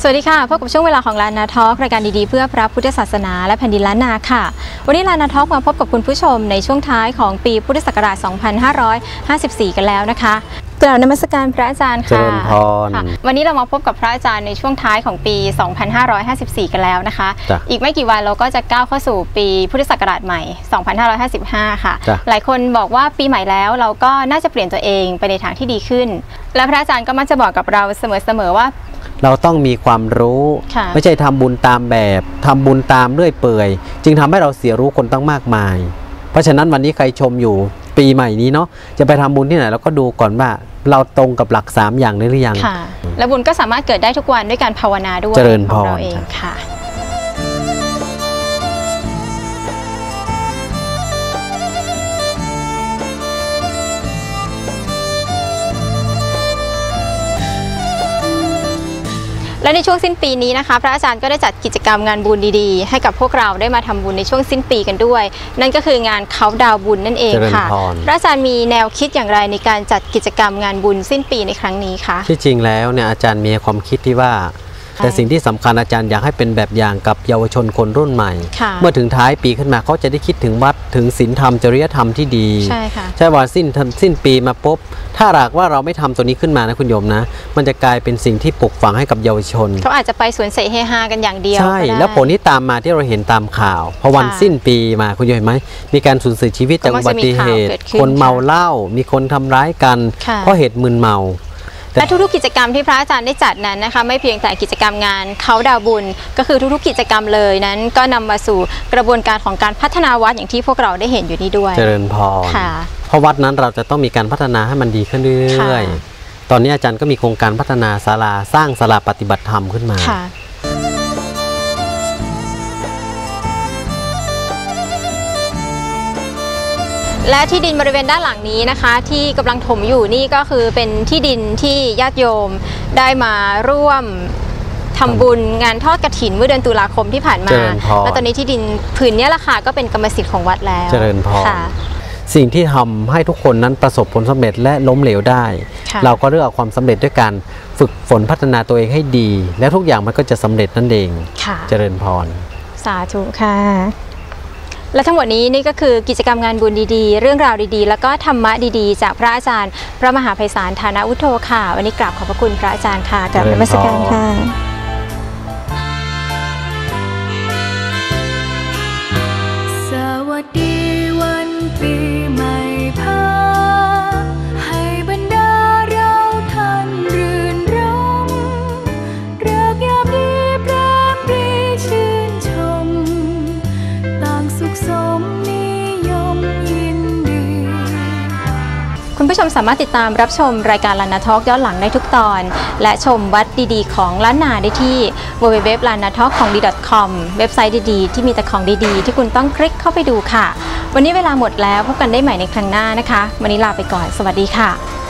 สวัสดีค่ะพบกับช่วงเวลาของลานาทอล์กรายการดีๆ เพื่อพระพุทธศาสนาและแผ่นดินล้านนาค่ะ วันนี้ลานาทอล์กมาพบกับคุณผู้ชมในช่วงท้ายของปีพุทธศักราช 2554 กันแล้วนะคะกล่าวนมัสการพระอาจารย์ค่ะเจริญพรค่ะวันนี้เรามาพบกับพระอาจารย์ในช่วงท้ายของปี 2554 กันแล้วนะคะจ้ะอีกไม่กี่วันเราก็จะก้าวเข้าสู่ปีพุทธศักราชใหม่ 2555 ค่ะจ้ะหลายคนบอกว่าปีใหม่แล้วเราก็น่าจะเปลี่ยนตัวเองไปในทางที่ดีขึ้น และพระอาจารย์ก็มักจะบอกกับเราเสมอๆว่า เราต้องมีความรู้ค่ะไม่ใช่ทำบุญตามแบบทำบุญตามเรื่อยเปื่อย จึงทำให้เราเสียรู้คนตั้งมากมาย เพราะฉะนั้นวันนี้ใครชมอยู่ปีใหม่นี้เนาะจะไปทำบุญที่ไหนเราก็ดูก่อนว่าเราตรงกับหลัก 3 อย่างนี้หรือยังค่ะและบุญก็สามารถเกิดได้ทุกวันด้วยการภาวนาด้วยเจริญของพรเราเองค่ะ และในช่วงสิ้นปีนี้นะคะพระอาจารย์ก็ได้จัดกิจกรรมงานบุญดีๆ ให้กับพวกเราได้มาทำบุญในช่วงสิ้นปีกันด้วย นั่นก็คืองานเขาดาวน์บุญนั่นเองเจริญค่ะพรพระอาจารย์มีแนวคิดอย่างไรในการจัดกิจกรรมงานบุญสิ้นปีในครั้งนี้คะที่จริงแล้วเนี่ยอาจารย์มีความคิดที่ว่า แต่สิ่งที่สำคัญอาจารย์อยากให้เป็นแบบอย่างกับเยาวชนคนรุ่นใหม่ค่ะเมื่อถึงท้ายปีขึ้นมาเขาจะได้คิดถึงวัดถึงศีลธรรมจริยธรรมที่ดีใช่ค่ะใช่ว่าสิ้นสิ้นปีมาปุ๊บถ้าหากว่าเราไม่ทำตัวนี้ขึ้นมานะคุณโยมนะ มันจะกลายเป็นสิ่งที่ปลุกฝังให้กับเยาวชนเขาอาจจะไปสวนเสเฮฮากันอย่างเดียวใช่ก็ได้แล้วผลที่ตามมาที่เราเห็นตามข่าวพอวันค่ะสิ้นปีมาคุณโยมเห็นไหมมีการสูญเสียชีวิตจากก็มัอุกบัจะมีติเหตุข่าวเกิดขึ้นคนเมาค่ะเหล้ามีคนทำร้ายกันค่ะเพราะเหตุมึนเมา และทุกๆกิจกรรมที่พระอาจารย์ได้จัดนั้นนะคะ ไม่เพียงแต่กิจกรรมงานเขาดาวบุญ ก็คือทุกๆกิจกรรมเลยนั้น ก็นำมาสู่กระบวนการของการพัฒนาวัดอย่างที่พวกเราได้เห็นอยู่นี้ด้วย เจริญพรค่ะเพราะวัดนั้นเราจะต้องมีการพัฒนาให้มันดีขึ้นเรื่อยค่ะๆตอนนี้อาจารย์ก็มีโครงการพัฒนาศาลาสร้างศาลาปฏิบัติธรรมขึ้นมา และที่ดินบริเวณด้านหลังนี้นะคะ ที่กำลังถมอยู่นี่ก็คือเป็นที่ดินที่ญาติโยมได้มาร่วมทำบุญงานทอดกระถินเมื่อเดือนตุลาคมที่ผ่านมา เจริญพร และตอนนี้ที่ดินผืนเนี้ยแหละค่ะก็เป็นกรรมสิทธิ์ของวัดแล้วเจริญพรค่ะ สิ่งที่ทำให้ทุกคนนั้นประสบผลสำเร็จและล้มเหลวได้ ค่ะ เราก็เลือกเอาความสำเร็จด้วยการฝึกฝนพัฒนาตัวเองให้ดี แล้วทุกอย่างมันก็จะสำเร็จนั่นเอง ค่ะ เจริญพร สาธุค่ะ และทั้งหมดนี้นี่ก็คือกิจกรรมงานบุญดีๆ เรื่องราวดีๆ แล้วก็ธรรมะดีๆ จากพระอาจารย์ พระมหาไพศาลฐานะวุฒโธค่ะ วันนี้กราบขอบพระคุณพระอาจารย์ค่ะกราบนมัสการค่ะ ผู้ชมสามารถติดตามรับชมรายการลานาทอกย้อนหลังได้ทุกตอน และชมวัดดีๆ ของล้านนาได้ที่ www l a n a t a l k ของ d.com เว็บไซต์ดีๆ ที่มีแต่ของดีๆ ที่คุณต้องคลิกเข้าไปดูค่ะ วันนี้เวลาหมดแล้วพบกันได้ใหม่ในครั้งหน้านะคะ วันนี้ลาไปก่อน สวัสดีค่ะ